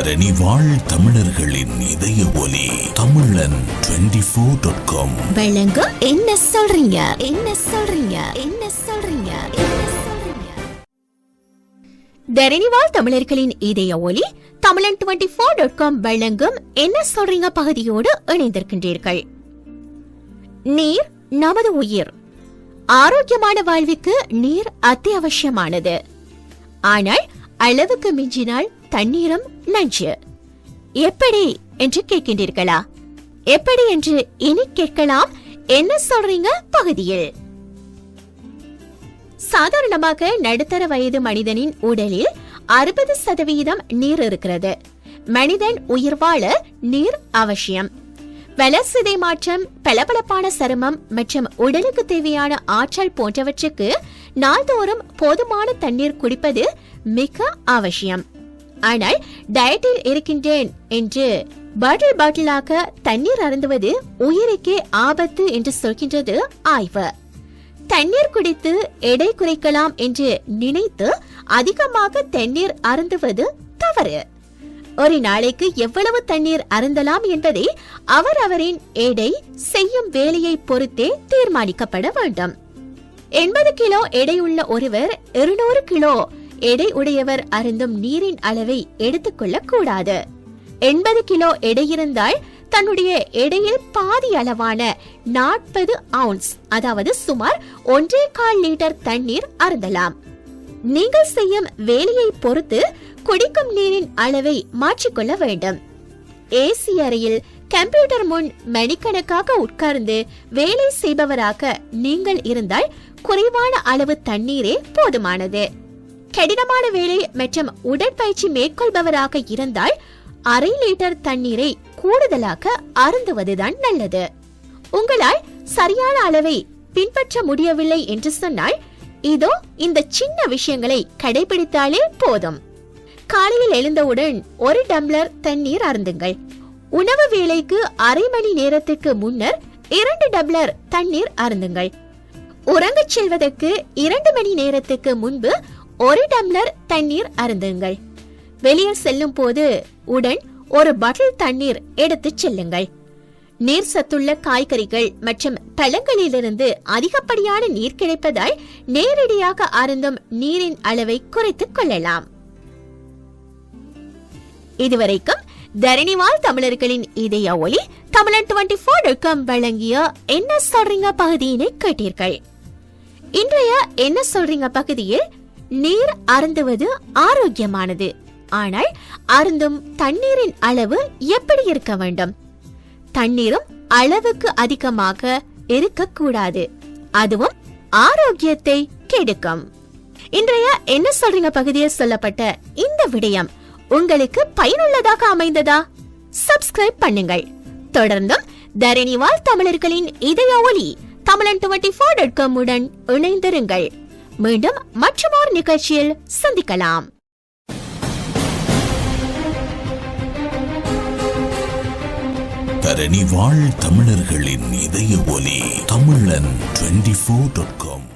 தரணி வாழ் தமிழர்களின் இதய ஒலி தமிழன் ஃபோர் டாட் காம் என்ன சொல்றீங்க? என்ன சொல்றீங்க? என்ன சொல்றீங்க? தரணிவாழ் தமிழர்களின் இதய ஒலி தமிழன் டுவெண்ட்டி ஃபோர் டாட் காம் வழங்கும் என்ன சொல்றீங்க பகுதியோடு இணைந்திருக்கின்றீர்கள். நீர் நமது உயிர். ஆரோக்கியமான வாழ்வுக்கு நீர் அத்தியாவசியமானது. ஆனால் அளவுக்கு மிஞ்சினால் தண்ணீரும் நஞ்சு எப்படி என்று கேட்கின்றீர்களா? எப்படி என்று இனி கேட்கலாம். என்ன சொல்றீங்க பகுதியில்? சாதாரணமாக நடுத்தர வயது மனிதனின் உடலில் அறுபது சதவீதம் நீர் இருக்கிறது. மனிதன் உயிர் வாழ நீர் அவசியம். வளர்சிதை மாற்றம் பளபளப்பான சருமம் மற்றும் உடலுக்கு தேவையான ஆற்றல் போன்றவற்றுக்கு நாள்தோறும் போதுமான தண்ணீர் குடிப்பது மிக அவசியம். ஆனால் டயட்டில் இருக்கின்றேன் என்று பாட்டில் பாட்டிலாக தண்ணீர் அருந்துவது உயிருக்கே ஆபத்து என்று சொல்கின்றது ஆய்வு. தண்ணீர் குடித்து எடை குறைக்கலாம் என்று நினைத்து அதிகமாக தண்ணீர் அருந்துவது தவறு. ஒரு நாளைக்கு எவ்வளவு தண்ணீர் அருந்தலாம் என்பதை அவர் அவரின் எடை செய்யும் வேலையை பொறுத்தே தீர்மானிக்கப்பட வேண்டும். எண்பது கிலோ எடையுள்ள ஒருவர் இருநூறு கிலோ எடை உடையவர் அருந்தும் நீரின் அளவை எடுத்துக்கொள்ள கூடாது எண்பது கிலோ எடை இருந்தால் தன்னுடைய எடையில் பாதி அளவான நாற்பது அவுன்ஸ் அதாவது சுமார் ஒன்றே கால் லிட்டர் தண்ணீர் அருந்தலாம். நீங்கள் செய்யும் வேலையை பொறுத்து குடிக்கும் நீரின் அளவை மாற்றிக்கொள்ள வேண்டும். ஏசி அறையில் கம்ப்யூட்டர் முன் மணிக்கணக்காக உட்கார்ந்து வேலை செய்பவராக நீங்கள் இருந்தால் குறைவான அளவு தண்ணீரே போதுமானது. கடினமான வேலை மற்றும் உடற்பயிற்சி மேற்கொள்பவராக இருந்தால் அரை லிட்டர் தண்ணீரை கூடுதலாக அருந்துவதுதான் நல்லது. உங்களால் சரியான அளவை பின்பற்ற முடியவில்லை என்று சொன்னால் இதோ இந்த சின்ன விஷயங்களை கடைபிடித்தாலே போதும். காலையில் எழுந்தவுடன் ஒரு டம்ளர் தண்ணீர் அருந்துங்கள். உணவு வேலைக்கு அரை மணி நேரத்துக்கு முன்னர் இரண்டு டம்ளர் தண்ணீர் அருந்துங்கள். உறங்கச் செல்வதற்கு இரண்டு மணி நேரத்துக்கு முன்பு ஒரு டம்ளர் தண்ணீர் அருந்துங்கள். வெளியே செல்லும் போது உடன் ஒரு பாட்டில் தண்ணீர் எடுத்துச் செல்லுங்கள். நீர் சத்துள்ள காய்கறிகள் மற்றும் பழங்களிலிருந்து அதிகப்படியான நீர் கிடைப்பதால் நேரடியாக அருந்தும் நீரின் அளவை குறைத்துக் கொள்ளலாம். இதுவரைக்கும் தரணிவால் தமிழர்களின் இதய ஒளி தமிழன் டுவெண்டி ஃபோர் வழங்கிய என்ன சொல்றீங்க பகுதியினை கேட்டீர்கள். இன்றைய என்ன சொல்றீங்க பகுதியில் நீர் அருந்துவது ஆரோக்கியமானது. ஆனால் அருந்தும் தண்ணீரின் அளவு எப்படி இருக்க வேண்டும்? தண்ணீரும் அளவுக்கு அதிகமாக இருக்கக்கூடாது. அதுவும் ஆரோக்கியத்தை கெடுக்கும். இன்றைய என்ன சொல்றீங்க பகுதியில் சொல்லப்பட்ட இந்த விடயம் உங்களுக்கு பயனுள்ளதாக அமைந்ததா? சப்ஸ்கிரைப் பண்ணுங்கள். தொடர்ந்தும் தரணிவால் தமிழர்களின் இதய ஒலி தமிழன் டுவெண்ட்டி ஃபோர் டாட் காம் உடன் இணைந்திருங்கள். மீண்டும் மற்றொரு நிகழ்ச்சியில் சந்திக்கலாம். தரணி வாழ் தமிழர்களின் இதய ஒலி தமிழன் டுவெண்டி ஃபோர் டாட் காம்